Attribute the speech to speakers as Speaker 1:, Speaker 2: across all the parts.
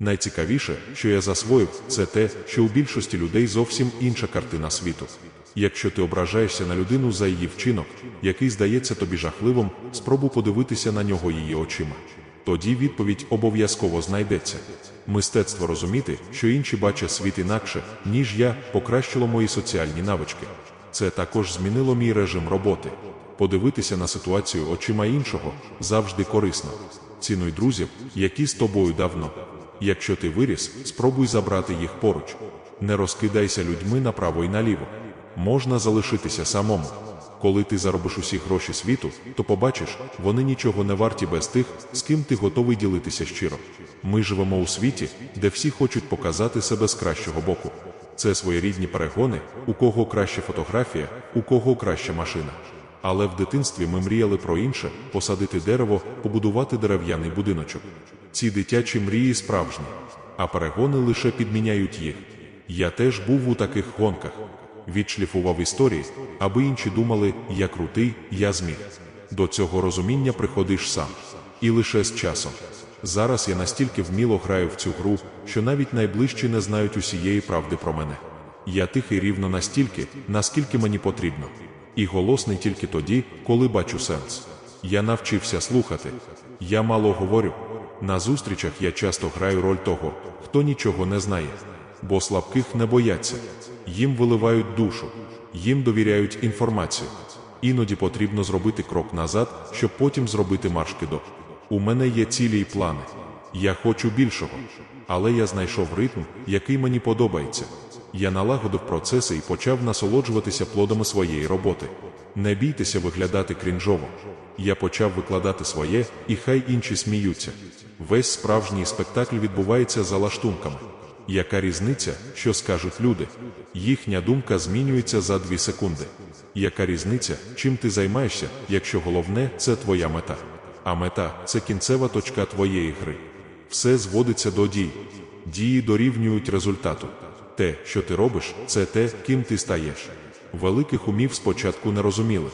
Speaker 1: Найцікавіше, що я засвоїв, це те, що у більшості людей зовсім інша картина світу. Якщо ти ображаєшся на людину за її вчинок, який здається тобі жахливим, спробуй подивитися на нього її очима. Тоді відповідь обов'язково знайдеться. Мистецтво розуміти, що інші бачать світ інакше, ніж я, покращило мої соціальні навички. Це також змінило мій режим роботи. Подивитися на ситуацію очима іншого завжди корисно. Цінуй друзів, які з тобою давно. Якщо ти виріс, спробуй забрати їх поруч. Не розкидайся людьми направо і наліво. Можна залишитися самому. Коли ти заробиш усі гроші світу, то побачиш, вони нічого не варті без тих, з ким ти готовий ділитися щиро. Ми живемо у світі, де всі хочуть показати себе з кращого боку. Це своєрідні перегони, у кого краща фотографія, у кого краща машина. Але в дитинстві ми мріяли про інше посадити дерево, побудувати дерев'яний будиночок. Ці дитячі мрії справжні, а перегони лише підміняють їх. Я теж був у таких гонках. Відшліфував історії, аби інші думали, я крутий, я зміг. До цього розуміння приходиш сам. І лише з часом. Зараз я настільки вміло граю в цю гру, що навіть найближчі не знають усієї правди про мене. Я тихий рівно настільки, наскільки мені потрібно, і голосний тільки тоді, коли бачу сенс. Я навчився слухати. Я мало говорю. На зустрічах я часто граю роль того, хто нічого не знає, бо слабких не бояться. Їм виливають душу, їм довіряють інформацію. Іноді потрібно зробити крок назад, щоб потім зробити маршки до. У мене є цілі й плани. Я хочу більшого, але я знайшов ритм, який мені подобається. Я налагодив процеси і почав насолоджуватися плодами своєї роботи. Не бійтеся виглядати крінжово. Я почав викладати своє, і хай інші сміються. Весь справжній спектакль відбувається за лаштунками. Яка різниця, що скажуть люди? Їхня думка змінюється за дві секунди. Яка різниця, чим ти займаєшся, якщо головне це твоя мета? А мета це кінцева точка твоєї гри. Все зводиться до дій. Дії дорівнюють результату. Те, що ти робиш, це те, ким ти стаєш. Великих умів спочатку не розуміли,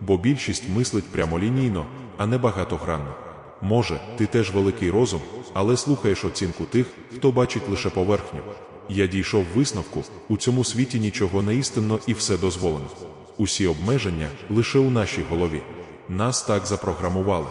Speaker 1: бо більшість мислить прямолінійно, а не багатогранно. Може, ти теж великий розум, але слухаєш оцінку тих, хто бачить лише поверхню. Я дійшов висновку, у цьому світі нічого не істинно і все дозволено. Усі обмеження лише у нашій голові. Нас так запрограмували.